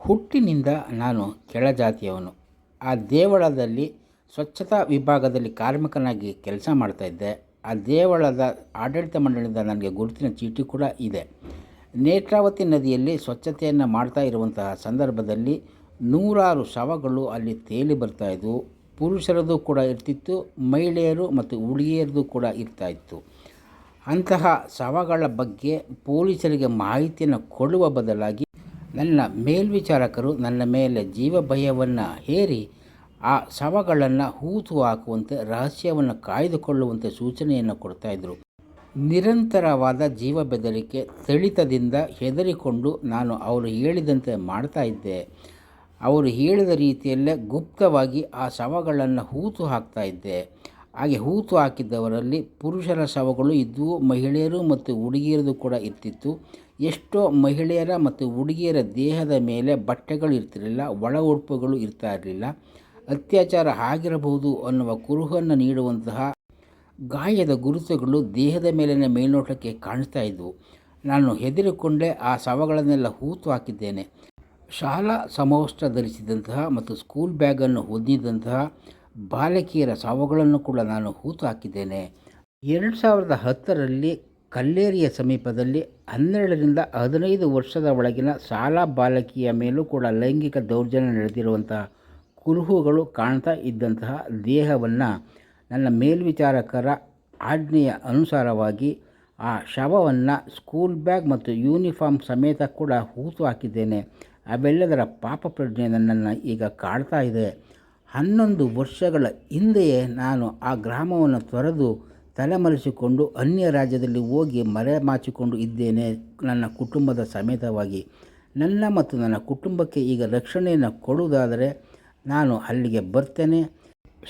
ಹುಟ್ಟಿನಿಂದ ನಾನು ಕೆಳಜಾತಿಯವನು. ಆ ದೇವಳದಲ್ಲಿ ಸ್ವಚ್ಛತಾ ವಿಭಾಗದಲ್ಲಿ ಕಾರ್ಮಿಕನಾಗಿ ಕೆಲಸ ಮಾಡ್ತಾಯಿದ್ದೆ ಆ ದೇವಳದ ಆಡಳಿತ ಮಂಡಳಿಯಿಂದ ನನಗೆ ಗುರುತಿನ ಚೀಟಿ ಕೂಡ ಇದೆ. ನೇತ್ರಾವತಿ ನದಿಯಲ್ಲಿ ಸ್ವಚ್ಛತೆಯನ್ನು ಮಾಡ್ತಾ ಇರುವಂತಹ ಸಂದರ್ಭದಲ್ಲಿ ನೂರಾರು ಶವಗಳು ಅಲ್ಲಿ ತೇಲಿ ಬರ್ತಾ ಬರ್ತಾಯಿದ್ವು ಪುರುಷರದು ಕೂಡ ಇರ್ತಿತ್ತು, ಮಹಿಳೆಯರು ಮತ್ತು ಹುಡುಗಿಯರದು ಕೂಡ ಇರ್ತಾಯಿತ್ತು ಅಂತಹ ಶವಗಳ ಬಗ್ಗೆ ಪೊಲೀಸರಿಗೆ ಮಾಹಿತಿಯನ್ನು ಕೊಡುವ ಬದಲಾಗಿ ನನ್ನ ಮೇಲ್ವಿಚಾರಕರು ನನ್ನ ಮೇಲೆ ಜೀವ ಭಯವನ್ನು ಹೇರಿ ಆ ಶವಗಳನ್ನು ಹೂತು ಹಾಕುವಂತೆ, ರಹಸ್ಯವನ್ನು ಕಾಯ್ದುಕೊಳ್ಳುವಂತೆ ಸೂಚನೆಯನ್ನು ಕೊಡ್ತಾಯಿದ್ರು ನಿರಂತರವಾದ ಜೀವ ಬೆದರಿಕೆ ತಳಿತದಿಂದ ಹೆದರಿಕೊಂಡು ನಾನು ಅವರು ಹೇಳಿದಂತೆ ಮಾಡ್ತಾ ಇದ್ದೆ. ಅವರು ಹೇಳಿದ ರೀತಿಯಲ್ಲೇ ಗುಪ್ತವಾಗಿ ಆ ಶವಗಳನ್ನು ಹೂತು ಹಾಕ್ತಾ ಇದ್ದೆ. ಹಾಗೆ ಹೂತು ಹಾಕಿದ್ದವರಲ್ಲಿ ಪುರುಷರ ಶವಗಳು ಇದ್ದವು ಮಹಿಳೆಯರು ಮತ್ತು ಹುಡುಗಿಯರದು ಕೂಡ ಇರ್ತಿತ್ತು. ಎಷ್ಟೋ ಮಹಿಳೆಯರ ಮತ್ತು ಹುಡುಗಿಯರ ದೇಹದ ಮೇಲೆ ಬಟ್ಟೆಗಳು ಇರ್ತಿರಲಿಲ್ಲ ಒಳ ಉಡುಪುಗಳು ಇರ್ತಾ ಇರಲಿಲ್ಲ ಅತ್ಯಾಚಾರ ಆಗಿರಬಹುದು ಅನ್ನುವ ಕುರುಹನ್ನು ನೀಡುವಂತಹ ಗಾಯದ ಗುರುತುಗಳು ದೇಹದ ಮೇಲಿನ ಮೇಲ್ನೋಟಕ್ಕೆ ಕಾಣಿಸ್ತಾ ಇದ್ದವು ನಾನು ಹೆದರಿಕೊಂಡೇ ಆ ಶವಗಳನ್ನೆಲ್ಲ ಹೂತು ಹಾಕಿದ್ದೇನೆ. ಶಾಲಾ ಸಮವಸ್ತ್ರ ಧರಿಸಿದಂತಹ ಮತ್ತು ಸ್ಕೂಲ್ ಬ್ಯಾಗನ್ನು ಹೊಂದಿದಂತಹ ಬಾಲಕಿಯರ ಶವಗಳನ್ನು ಕೂಡ ನಾನು ಹೂತು ಹಾಕಿದ್ದೇನೆ. ಎರಡು ಸಾವಿರದ ಹತ್ತರಲ್ಲಿ ಕಲ್ಲೇರಿಯ ಸಮೀಪದಲ್ಲಿ ಹನ್ನೆರಡರಿಂದ ಹದಿನೈದು ವರ್ಷದ ಒಳಗಿನ ಶಾಲಾ ಬಾಲಕಿಯ ಮೇಲೂ ಕೂಡ ಲೈಂಗಿಕ ದೌರ್ಜನ್ಯ ನಡೆದಿರುವಂತಹ ಕುರುಹುಗಳು ಕಾಣ್ತಾ ಇದ್ದಂತಹ ದೇಹವನ್ನು ನನ್ನ ಮೇಲ್ವಿಚಾರಕರ ಆಜ್ಞೆಯ ಅನುಸಾರವಾಗಿ ಆ ಶವವನ್ನು ಸ್ಕೂಲ್ ಬ್ಯಾಗ್ ಮತ್ತು ಯೂನಿಫಾರ್ಮ್ ಸಮೇತ ಕೂಡ ಹೂತು ಹಾಕಿದ್ದೇನೆ. ಅವೆಲ್ಲದರ ಪಾಪ ಪ್ರಜ್ಞೆ ನನ್ನನ್ನು ಈಗ ಕಾಡ್ತಾ ಇದೆ. ಹನ್ನೊಂದು ವರ್ಷಗಳ ಹಿಂದೆಯೇ ನಾನು ಆ ಗ್ರಾಮವನ್ನು ತೊರೆದು ತಲೆಮರೆಸಿಕೊಂಡು ಅನ್ಯ ರಾಜ್ಯದಲ್ಲಿ ಹೋಗಿ ಮರೆ ಮಾಚಿಕೊಂಡು ಇದ್ದೇನೆ ನನ್ನ ಕುಟುಂಬದ ಸಮೇತವಾಗಿ. ನನ್ನ ಮತ್ತು ನನ್ನ ಕುಟುಂಬಕ್ಕೆ ಈಗ ರಕ್ಷಣೆಯನ್ನು ಕೊಡುವುದಾದರೆ ನಾನು ಅಲ್ಲಿಗೆ ಬರ್ತೇನೆ.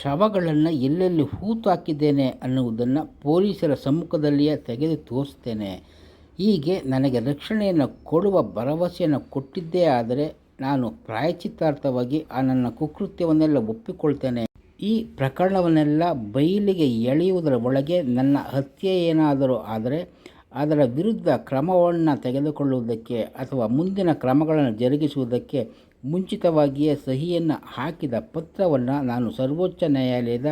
ಶವಗಳನ್ನು ಎಲ್ಲೆಲ್ಲಿ ಹೂತು ಹಾಕಿದ್ದೇನೆ ಅನ್ನುವುದನ್ನು ಪೊಲೀಸರ ಸಮ್ಮುಖದಲ್ಲಿಯೇ ತೆಗೆದು ತೋರಿಸ್ತೇನೆ. ಹೀಗೆ ನನಗೆ ರಕ್ಷಣೆಯನ್ನು ಕೊಡುವ ಭರವಸೆಯನ್ನು ಕೊಟ್ಟಿದ್ದೇ ಆದರೆ ನಾನು ಪ್ರಾಯಚಿತ್ತಾರ್ಥವಾಗಿ ಆ ನನ್ನ ಕುಕೃತ್ಯವನ್ನೆಲ್ಲ ಒಪ್ಪಿಕೊಳ್ತೇನೆ. ಈ ಪ್ರಕರಣವನ್ನೆಲ್ಲ ಬಯಲಿಗೆ ಎಳೆಯುವುದರ ಒಳಗೆ ನನ್ನ ಹತ್ಯೆ ಏನಾದರೂ ಆದರೆ ಅದರ ವಿರುದ್ಧ ಕ್ರಮವನ್ನು ತೆಗೆದುಕೊಳ್ಳುವುದಕ್ಕೆ ಅಥವಾ ಮುಂದಿನ ಕ್ರಮಗಳನ್ನು ಜರುಗಿಸುವುದಕ್ಕೆ ಮುಂಚಿತವಾಗಿಯೇ ಸಹಿಯನ್ನು ಹಾಕಿದ ಪತ್ರವನ್ನು ನಾನು ಸರ್ವೋಚ್ಚ ನ್ಯಾಯಾಲಯದ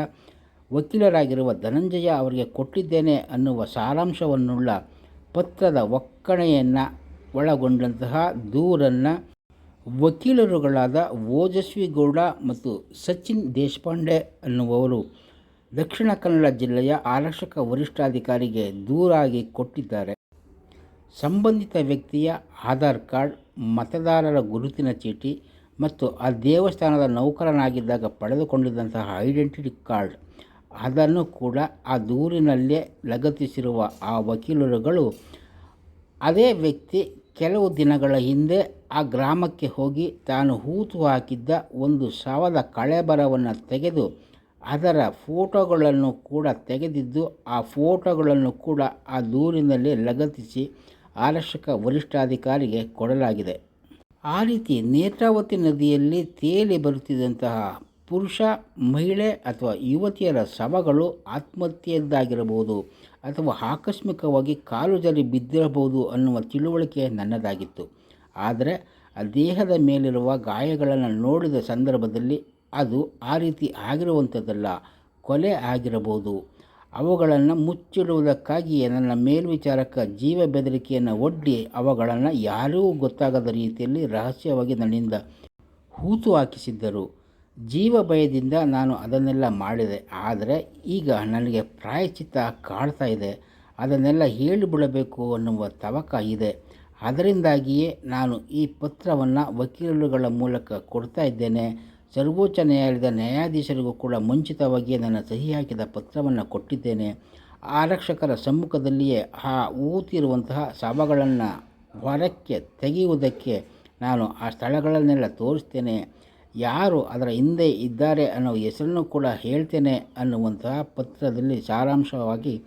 ವಕೀಲರಾಗಿರುವ ಧನಂಜಯ ಅವರಿಗೆ ಕೊಟ್ಟಿದ್ದೇನೆ ಅನ್ನುವ ಸಾರಾಂಶವನ್ನುಳ್ಳ ಪತ್ರದ ಒಕ್ಕಣೆಯನ್ನು ಒಳಗೊಂಡಂತಹ ದೂರನ್ನು ವಕೀಲರುಗಳಾದ ಓಜಸ್ವಿ ಗೌಡ ಮತ್ತು ಸಚಿನ್ ದೇಶಪಾಂಡೆ ಅನ್ನುವವರು ದಕ್ಷಿಣ ಕನ್ನಡ ಜಿಲ್ಲೆಯ ಆರಕ್ಷಕ ವರಿಷ್ಠಾಧಿಕಾರಿಗೆ ದೂರಾಗಿ ಕೊಟ್ಟಿದ್ದಾರೆ. ಸಂಬಂಧಿತ ವ್ಯಕ್ತಿಯ ಆಧಾರ್ ಕಾರ್ಡ್, ಮತದಾರರ ಗುರುತಿನ ಚೀಟಿ ಮತ್ತು ಆ ದೇವಸ್ಥಾನದ ನೌಕರನಾಗಿದ್ದಾಗ ಪಡೆದುಕೊಂಡಿದ್ದಂತಹ ಐಡೆಂಟಿಟಿ ಕಾರ್ಡ್, ಅದನ್ನು ಕೂಡ ಆ ದೂರಿನಲ್ಲೇ ಲಗತ್ತಿಸಿರುವ ಆ ವಕೀಲರುಗಳು. ಅದೇ ವ್ಯಕ್ತಿ ಕೆಲವು ದಿನಗಳ ಹಿಂದೆ ಆ ಗ್ರಾಮಕ್ಕೆ ಹೋಗಿ ತಾನು ಹೂತು ಹಾಕಿದ್ದ ಒಂದು ಶವದ ಕಳೆಬರವನ್ನು ತೆಗೆದು ಅದರ ಫೋಟೋಗಳನ್ನು ಕೂಡ ತೆಗೆದಿದ್ದು ಆ ಫೋಟೋಗಳನ್ನು ಕೂಡ ಆ ದೂರಿನಲ್ಲಿ ಲಗತ್ತಿಸಿ ಆರಕ್ಷಕ ವರಿಷ್ಠಾಧಿಕಾರಿಗೆ ಕೊಡಲಾಗಿದೆ. ಆ ರೀತಿ ನೇತ್ರಾವತಿ ನದಿಯಲ್ಲಿ ತೇಲಿ ಬರುತ್ತಿದ್ದಂತಹ ಪುರುಷ, ಮಹಿಳೆ ಅಥವಾ ಯುವತಿಯರ ಶವಗಳು ಆತ್ಮಹತ್ಯೆಯದ್ದಾಗಿರಬಹುದು. ಅಥವಾ ಆಕಸ್ಮಿಕವಾಗಿ ಕಾಲು ಬಿದ್ದಿರಬಹುದು ಅನ್ನುವ ತಿಳುವಳಿಕೆ ನನ್ನದಾಗಿತ್ತು. ಆದರೆ ಆ ದೇಹದ ಮೇಲಿರುವ ಗಾಯಗಳನ್ನು ನೋಡಿದ ಸಂದರ್ಭದಲ್ಲಿ ಅದು ಆ ರೀತಿ ಆಗಿರುವಂಥದ್ದಲ್ಲ, ಕೊಲೆ ಆಗಿರಬಹುದು. ಅವುಗಳನ್ನು ಮುಚ್ಚಿಡುವುದಕ್ಕಾಗಿಯೇ ನನ್ನ ಮೇಲ್ವಿಚಾರಕ ಜೀವ ಬೆದರಿಕೆಯನ್ನು ಒಡ್ಡಿ ಅವುಗಳನ್ನು ಯಾರಿಗೂ ಗೊತ್ತಾಗದ ರೀತಿಯಲ್ಲಿ ರಹಸ್ಯವಾಗಿ ನನ್ನಿಂದ ಹೂತು ಹಾಕಿಸಿದ್ದರು. ಜೀವ ಭಯದಿಂದ ನಾನು ಅದನ್ನೆಲ್ಲ ಮಾಡಿದೆ. ಆದರೆ ಈಗ ನನಗೆ ಪ್ರಾಯಚಿತ್ತ ಕಾಡ್ತಾ ಇದೆ. ಅದನ್ನೆಲ್ಲ ಹೇಳಿಬಿಡಬೇಕು ಅನ್ನುವ ತವಕ ಇದೆ. ಅದರಿಂದಾಗಿಯೇ ನಾನು ಈ ಪತ್ರವನ್ನು ವಕೀಲರುಗಳ ಮೂಲಕ ಕೊಡ್ತಾ ಇದ್ದೇನೆ. ಸರ್ವೋಚ್ಚ ನ್ಯಾಯಾಲಯದ ನ್ಯಾಯಾಧೀಶರಿಗೂ ಕೂಡ ಮುಂಚಿತವಾಗಿಯೇ ನನ್ನ ಸಹಿ ಹಾಕಿದ ಪತ್ರವನ್ನು ಕೊಟ್ಟಿದ್ದೇನೆ. ಆರಕ್ಷಕರ ಸಮ್ಮುಖದಲ್ಲಿಯೇ ಆ ಊತಿರುವಂತಹ ಶವಗಳನ್ನು ಹೊರಕ್ಕೆ ತೆಗೆಯುವುದಕ್ಕೆ ನಾನು ಆ ಸ್ಥಳಗಳನ್ನೆಲ್ಲ ತೋರಿಸ್ತೇನೆ. ಯಾರು ಅದರ ಹಿಂದೆ ಇದ್ದಾರೆ ಅನ್ನೋ ಹೆಸರನ್ನು ಕೂಡ ಹೇಳ್ತೇನೆ ಅನ್ನುವಂತಹ ಪತ್ರದಲ್ಲಿ ಸಾರಾಂಶವಾಗಿ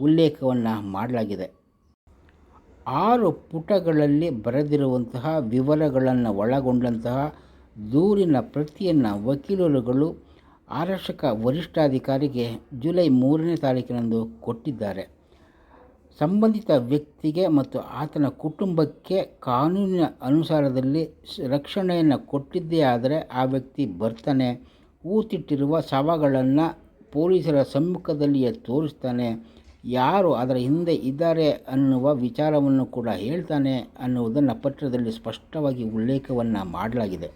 ಉಲ್ಲೇಖವನ್ನು ಮಾಡಲಾಗಿದೆ. ಆರು ಪುಟಗಳಲ್ಲಿ ಬರೆದಿರುವಂತಹ ವಿವರಗಳನ್ನು ಒಳಗೊಂಡಂತಹ ದೂರಿನ ಪ್ರತಿಯನ್ನು ವಕೀಲರುಗಳು ಆರಕ್ಷಕ ವರಿಷ್ಠಾಧಿಕಾರಿಗೆ ಜುಲೈ ಮೂರನೇ ತಾರೀಕಿನಂದು ಕೊಟ್ಟಿದ್ದಾರೆ. ಸಂಬಂಧಿತ ವ್ಯಕ್ತಿಗೆ ಮತ್ತು ಆತನ ಕುಟುಂಬಕ್ಕೆ ಕಾನೂನಿನ ಅನುಸಾರದಲ್ಲಿ ರಕ್ಷಣೆಯನ್ನು ಕೊಟ್ಟಿದ್ದೇ ಆದರೆ ಆ ವ್ಯಕ್ತಿ ಬರ್ತಾನೆ, ಹೂತಿಟ್ಟಿರುವ ಶವಗಳನ್ನು ಪೊಲೀಸರ ಸಮ್ಮುಖದಲ್ಲಿಯೇ ತೋರಿಸ್ತಾನೆ, ಯಾರು ಅದರ ಹಿಂದೆ ಇದ್ದಾರೆ ಅನ್ನುವ ವಿಚಾರವನ್ನು ಕೂಡ ಹೇಳ್ತಾನೆ ಅನ್ನುವುದನ್ನು ಪತ್ರದಲ್ಲಿ ಸ್ಪಷ್ಟವಾಗಿ ಉಲ್ಲೇಖವನ್ನು ಮಾಡಲಾಗಿದೆ.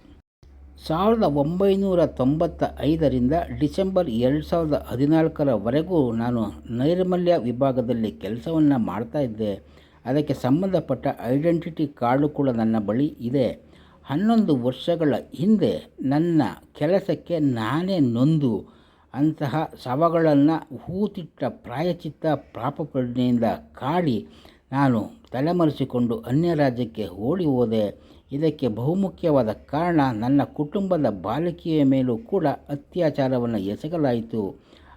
ಸಾವಿರದ ಒಂಬೈನೂರ ತೊಂಬತ್ತ ಐದರಿಂದ ಡಿಸೆಂಬರ್ ಎರಡು ಸಾವಿರದ ಹದಿನಾಲ್ಕರವರೆಗೂ ನಾನು ನೈರ್ಮಲ್ಯ ವಿಭಾಗದಲ್ಲಿ ಕೆಲಸವನ್ನು ಮಾಡ್ತಾ ಇದ್ದೆ. ಅದಕ್ಕೆ ಸಂಬಂಧಪಟ್ಟ ಐಡೆಂಟಿಟಿ ಕಾರ್ಡು ಕೂಡ ನನ್ನ ಬಳಿ ಇದೆ. ಹನ್ನೊಂದು ವರ್ಷಗಳ ಹಿಂದೆ ನನ್ನ ಕೆಲಸಕ್ಕೆ ನಾನೇ ನೊಂದು. ಅಂತಹ ಶವಗಳನ್ನು ಹೂತಿಟ್ಟ ಪ್ರಾಯಚಿತ್ತ ಪ್ರಾಪಪ್ರಜ್ಞೆಯಿಂದ ಕಾಡಿ ನಾನು ತಲೆಮರೆಸಿಕೊಂಡು ಅನ್ಯ ರಾಜ್ಯಕ್ಕೆ ಓಡಿ ಹೋದೆ. ಇದಕ್ಕೆ ಬಹುಮುಖ್ಯವಾದ ಕಾರಣ ನನ್ನ ಕುಟುಂಬದ ಬಾಲಕಿಯ ಮೇಲೂ ಕೂಡ ಅತ್ಯಾಚಾರವನ್ನು ಎಸಗಲಾಯಿತು.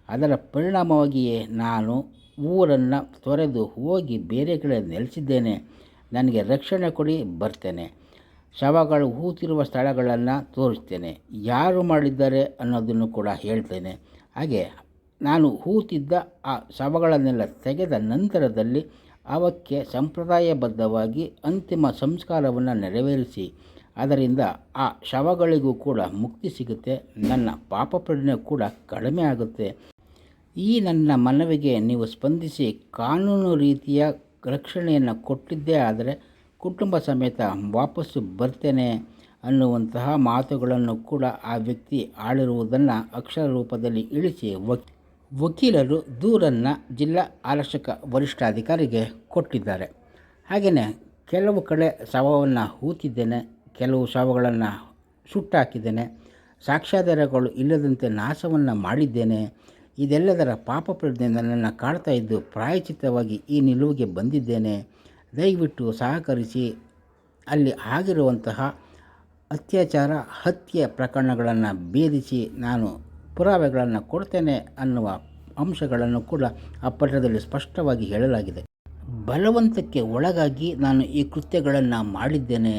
ಅದರ ಪರಿಣಾಮವಾಗಿಯೇ ನಾನು ಊರನ್ನು ತೊರೆದು ಹೋಗಿ ಬೇರೆ ಕಡೆ ನೆಲೆಸಿದ್ದೇನೆ. ನನಗೆ ರಕ್ಷಣೆ ಕೊಡಿ, ಬರ್ತೇನೆ. ಶವಗಳು ಹೂತಿರುವ ಸ್ಥಳಗಳನ್ನು ತೋರಿಸ್ತೇನೆ. ಯಾರು ಮಾಡಿದ್ದಾರೆ ಅನ್ನೋದನ್ನು ಕೂಡ ಹೇಳ್ತೇನೆ. ಹಾಗೆ ನಾನು ಹೂತಿದ್ದ ಆ ಶವಗಳನ್ನೆಲ್ಲ ತೆಗೆದ ನಂತರದಲ್ಲಿ ಅವಕ್ಕೆ ಸಂಪ್ರದಾಯಬದ್ಧವಾಗಿ ಅಂತಿಮ ಸಂಸ್ಕಾರವನ್ನು ನೆರವೇರಿಸಿ, ಅದರಿಂದ ಆ ಶವಗಳಿಗೂ ಕೂಡ ಮುಕ್ತಿ ಸಿಗುತ್ತೆ, ನನ್ನ ಪಾಪ ಪ್ರಜ್ಞೆ ಕೂಡ ಕಡಿಮೆ ಆಗುತ್ತೆ. ಈ ನನ್ನ ಮನವಿಗೆ ನೀವು ಸ್ಪಂದಿಸಿ ಕಾನೂನು ರೀತಿಯ ರಕ್ಷಣೆಯನ್ನು ಕೊಟ್ಟಿದ್ದೇ ಆದರೆ ಕುಟುಂಬ ಸಮೇತ ವಾಪಸ್ಸು ಬರ್ತೇನೆ ಅನ್ನುವಂತಹ ಮಾತುಗಳನ್ನು ಕೂಡ ಆ ವ್ಯಕ್ತಿ ಆಳಿರುವುದನ್ನು ಅಕ್ಷರ ರೂಪದಲ್ಲಿ ಇಳಿಸಿ ವಕ್ ವಕೀಲರು ದೂರನ್ನು ಜಿಲ್ಲಾ ಆರಕ್ಷಕ ವರಿಷ್ಠಾಧಿಕಾರಿಗೆ ಕೊಟ್ಟಿದ್ದಾರೆ. ಹಾಗೆಯೇ ಕೆಲವು ಕಡೆ ಶವವನ್ನು ಹೂತಿದ್ದೇನೆ, ಕೆಲವು ಶವಗಳನ್ನು ಸುಟ್ಟಾಕಿದ್ದೇನೆ, ಸಾಕ್ಷ್ಯಾಧಾರಗಳು ಇಲ್ಲದಂತೆ ನಾಶವನ್ನು ಮಾಡಿದ್ದೇನೆ. ಇದೆಲ್ಲದರ ಪಾಪ ಪ್ರಜ್ಞೆಯಿಂದ ನನ್ನ ಕಾಡ್ತಾ ಇದ್ದು ಪ್ರಾಯಚಿತ್ತವಾಗಿ ಈ ನಿಲುವಿಗೆ ಬಂದಿದ್ದೇನೆ. ದಯವಿಟ್ಟು ಸಹಕರಿಸಿ. ಅಲ್ಲಿ ಆಗಿರುವಂತಹ ಅತ್ಯಾಚಾರ, ಹತ್ಯೆ ಪ್ರಕರಣಗಳನ್ನು ಭೇದಿಸಿ ನಾನು ಪುರಾವೆಗಳನ್ನು ಕೊಡ್ತೇನೆ ಅನ್ನುವ ಅಂಶಗಳನ್ನು ಕೂಡ ಆ ಪತ್ರದಲ್ಲಿ ಸ್ಪಷ್ಟವಾಗಿ ಹೇಳಲಾಗಿದೆ. ಬಲವಂತಕ್ಕೆ ಒಳಗಾಗಿ ನಾನು ಈ ಕೃತ್ಯಗಳನ್ನು ಮಾಡಿದ್ದೇನೆ.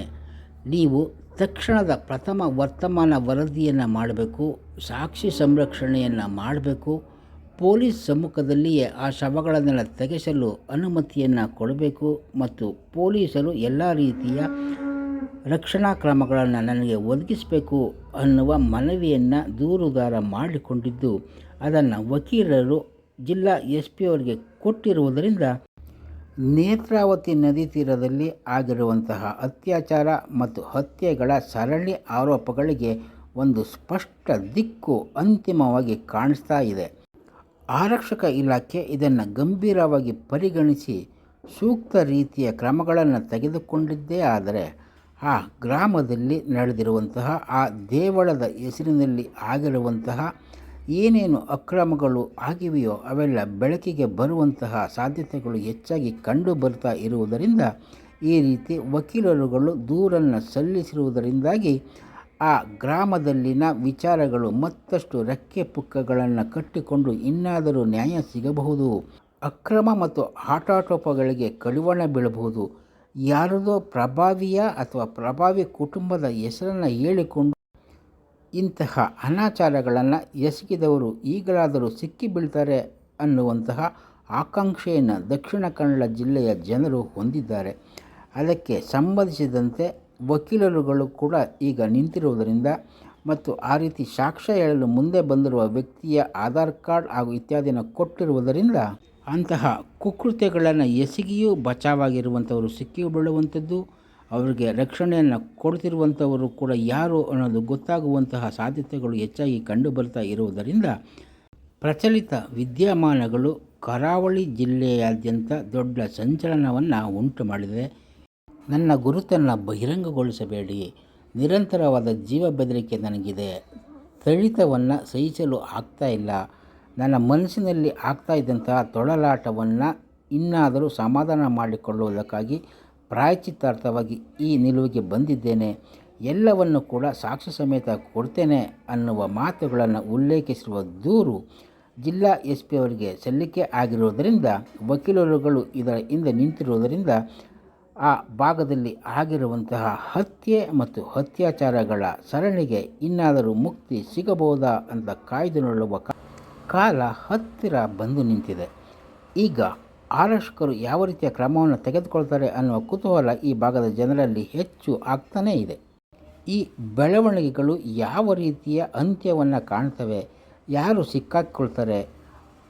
ನೀವು ತಕ್ಷಣದ ಪ್ರಥಮ ವರ್ತಮಾನ ವರದಿಯನ್ನು ಮಾಡಬೇಕು, ಸಾಕ್ಷಿ ಸಂರಕ್ಷಣೆಯನ್ನು ಮಾಡಬೇಕು, ಪೊಲೀಸ್ ಸಮ್ಮುಖದಲ್ಲಿಯೇ ಆ ಶವಗಳನ್ನೆಲ್ಲ ತೆಗೆಸಲು ಅನುಮತಿಯನ್ನು ಕೊಡಬೇಕು ಮತ್ತು ಪೊಲೀಸರು ಎಲ್ಲ ರೀತಿಯ ರಕ್ಷಣಾ ಕ್ರಮಗಳನ್ನು ನನಗೆ ಒದಗಿಸಬೇಕು ಅನ್ನುವ ಮನವಿಯನ್ನು ದೂರುದಾರ ಮಾಡಿಕೊಂಡಿದ್ದು, ಅದನ್ನು ವಕೀಲರು ಜಿಲ್ಲಾ ಎಸ್ ಪಿ ಅವರಿಗೆ ಕೊಟ್ಟಿರುವುದರಿಂದ ನೇತ್ರಾವತಿ ನದಿ ತೀರದಲ್ಲಿ ಆಗಿರುವಂತಹ ಅತ್ಯಾಚಾರ ಮತ್ತು ಹತ್ಯೆಗಳ ಸರಣಿ ಆರೋಪಗಳಿಗೆ ಒಂದು ಸ್ಪಷ್ಟ ದಿಕ್ಕು ಅಂತಿಮವಾಗಿ ಕಾಣಿಸ್ತಾ ಇದೆ. ಆರಕ್ಷಕ ಇಲಾಖೆ ಇದನ್ನು ಗಂಭೀರವಾಗಿ ಪರಿಗಣಿಸಿ ಸೂಕ್ತ ರೀತಿಯ ಕ್ರಮಗಳನ್ನು ತೆಗೆದುಕೊಂಡಿದ್ದೇ ಆದರೆ ಆ ಗ್ರಾಮದಲ್ಲಿ ನಡೆದಿರುವಂತಹ, ಆ ದೇವಳದ ಹೆಸರಿನಲ್ಲಿ ಆಗಿರುವಂತಹ ಏನೇನು ಅಕ್ರಮಗಳು ಆಗಿವೆಯೋ ಅವೆಲ್ಲ ಬೆಳಕಿಗೆ ಬರುವಂತಹ ಸಾಧ್ಯತೆಗಳು ಹೆಚ್ಚಾಗಿ ಕಂಡು ಬರ್ತಾ ಇರುವುದರಿಂದ, ಈ ರೀತಿ ವಕೀಲರುಗಳು ದೂರನ್ನು ಸಲ್ಲಿಸಿರುವುದರಿಂದಾಗಿ ಆ ಗ್ರಾಮದಲ್ಲಿನ ವಿಚಾರಗಳು ಮತ್ತಷ್ಟು ರೆಕ್ಕೆ ಪುಕ್ಕಗಳನ್ನು ಕಟ್ಟಿಕೊಂಡು ಇನ್ನಾದರೂ ನ್ಯಾಯ ಸಿಗಬಹುದು. ಅಕ್ರಮ ಮತ್ತು ಆಟಾಟೋಪಗಳಿಗೆ ಕಡಿವಾಣ ಬೀಳಬಹುದು. ಯಾರದೋ ಪ್ರಭಾವಿಯ ಅಥವಾ ಪ್ರಭಾವಿ ಕುಟುಂಬದ ಹೆಸರನ್ನು ಹೇಳಿಕೊಂಡು ಇಂತಹ ಅನಾಚಾರಗಳನ್ನು ಎಸಗಿದವರು ಈಗಲಾದರೂ ಸಿಕ್ಕಿಬೀಳ್ತಾರೆ ಅನ್ನುವಂತಹ ಆಕಾಂಕ್ಷೆಯನ್ನು ದಕ್ಷಿಣ ಕನ್ನಡ ಜಿಲ್ಲೆಯ ಜನರು ಹೊಂದಿದ್ದಾರೆ. ಅದಕ್ಕೆ ಸಂಬಂಧಿಸಿದಂತೆ ವಕೀಲರುಗಳು ಕೂಡ ಈಗ ನಿಂತಿರುವುದರಿಂದ ಮತ್ತು ಆ ರೀತಿ ಸಾಕ್ಷ್ಯ ಹೇಳಲು ಮುಂದೆ ಬಂದಿರುವ ವ್ಯಕ್ತಿಯ ಆಧಾರ್ ಕಾರ್ಡ್ ಹಾಗೂ ಇತ್ಯಾದಿನ ಕೊಟ್ಟಿರುವುದರಿಂದ ಅಂತಹ ಕುಕೃತ್ಯಗಳನ್ನು ಎಸಗಿಯೂ ಬಚಾವಾಗಿರುವಂಥವರು ಸಿಕ್ಕಿ ಬೀಳುವಂಥದ್ದು, ಅವರಿಗೆ ರಕ್ಷಣೆಯನ್ನು ಕೊಡ್ತಿರುವಂಥವರು ಕೂಡ ಯಾರು ಅನ್ನೋದು ಗೊತ್ತಾಗುವಂತಹ ಸಾಧ್ಯತೆಗಳು ಹೆಚ್ಚಾಗಿ ಕಂಡುಬರ್ತಾ ಇರುವುದರಿಂದ ಪ್ರಚಲಿತ ವಿದ್ಯಮಾನಗಳು ಕರಾವಳಿ ಜಿಲ್ಲೆಯಾದ್ಯಂತ ದೊಡ್ಡ ಸಂಚಲನವನ್ನು ಉಂಟು ಮಾಡಿದೆ. ನನ್ನ ಗುರುತನ್ನು ಬಹಿರಂಗಗೊಳಿಸಬೇಡಿ. ನಿರಂತರವಾದ ಜೀವ ಬೆದರಿಕೆ ನನಗಿದೆ. ಥಳಿತವನ್ನು ಸಹಿಸಲು ಆಗ್ತಾ ಇಲ್ಲ. ನನ್ನ ಮನಸ್ಸಿನಲ್ಲಿ ಆಗ್ತಾ ಇದ್ದಂತಹ ತೊಳಲಾಟವನ್ನು ಇನ್ನಾದರೂ ಸಮಾಧಾನ ಮಾಡಿಕೊಳ್ಳುವುದಕ್ಕಾಗಿ ಪ್ರಾಯಚಿತ್ತಾರ್ಥವಾಗಿ ಈ ನಿಲುವಿಗೆ ಬಂದಿದ್ದೇನೆ. ಎಲ್ಲವನ್ನು ಕೂಡ ಸಾಕ್ಷಿ ಸಮೇತ ಕೊಡ್ತೇನೆ ಅನ್ನುವ ಮಾತುಗಳನ್ನು ಉಲ್ಲೇಖಿಸಿರುವ ದೂರು ಜಿಲ್ಲಾ ಎಸ್ ಪಿ ಅವರಿಗೆ ಸಲ್ಲಿಕೆ ಆಗಿರುವುದರಿಂದ, ವಕೀಲರುಗಳು ಇದರ ಹಿಂದೆ ನಿಂತಿರುವುದರಿಂದ ಆ ಭಾಗದಲ್ಲಿ ಆಗಿರುವಂತಹ ಹತ್ಯೆ ಮತ್ತು ಅತ್ಯಾಚಾರಗಳ ಸರಣಿಗೆ ಇನ್ನಾದರೂ ಮುಕ್ತಿ ಸಿಗಬಹುದಾ ಅಂತ ಕಾಯ್ದು ನೋಡುವ ಕಾಲ ಹತ್ತಿರ ಬಂದು ನಿಂತಿದೆ. ಈಗ ಆರಕ್ಷಕರು ಯಾವ ರೀತಿಯ ಕ್ರಮವನ್ನು ತೆಗೆದುಕೊಳ್ತಾರೆ ಅನ್ನುವ ಕುತೂಹಲ ಈ ಭಾಗದ ಜನರಲ್ಲಿ ಹೆಚ್ಚು ಆಗ್ತಾನೇ ಇದೆ. ಈ ಬೆಳವಣಿಗೆಗಳು ಯಾವ ರೀತಿಯ ಅಂತ್ಯವನ್ನು ಕಾಣ್ತವೆ, ಯಾರು ಸಿಕ್ಕಾಕ್ಕೊಳ್ತಾರೆ,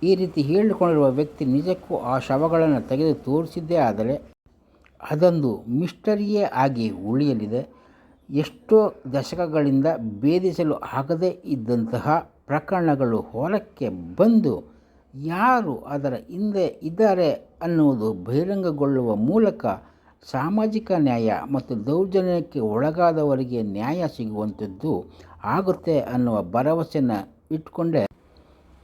ಈ ರೀತಿ ಹೇಳಿಕೊಂಡಿರುವ ವ್ಯಕ್ತಿ ನಿಜಕ್ಕೂ ಆ ಶವಗಳನ್ನು ತೆಗೆದು ತೋರಿಸಿದ್ದೇ ಆದರೆ ಅದೊಂದು ಮಿಸ್ಟರಿಯೇ ಆಗಿ ಉಳಿಯಲಿದೆ. ಎಷ್ಟೋ ದಶಕಗಳಿಂದ ಭೇದಿಸಲು ಆಗದೇ ಇದ್ದಂತಹ ಪ್ರಕರಣಗಳು ಹೊರಕ್ಕೆ ಬಂದು ಯಾರು ಅದರ ಹಿಂದೆ ಇದ್ದಾರೆ ಅನ್ನುವುದು ಬಹಿರಂಗಗೊಳ್ಳುವ ಮೂಲಕ ಸಾಮಾಜಿಕ ನ್ಯಾಯ ಮತ್ತು ದೌರ್ಜನ್ಯಕ್ಕೆ ಒಳಗಾದವರಿಗೆ ನ್ಯಾಯ ಸಿಗುವಂಥದ್ದು ಆಗುತ್ತೆ ಅನ್ನುವ ಭರವಸೆಯನ್ನು ಇಟ್ಕೊಂಡೇ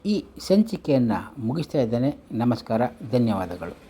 ಈ ಸಂಚಿಕೆಯನ್ನು ಮುಗಿಸ್ತಾ ಇದ್ದೇನೆ. ನಮಸ್ಕಾರ. ಧನ್ಯವಾದಗಳು.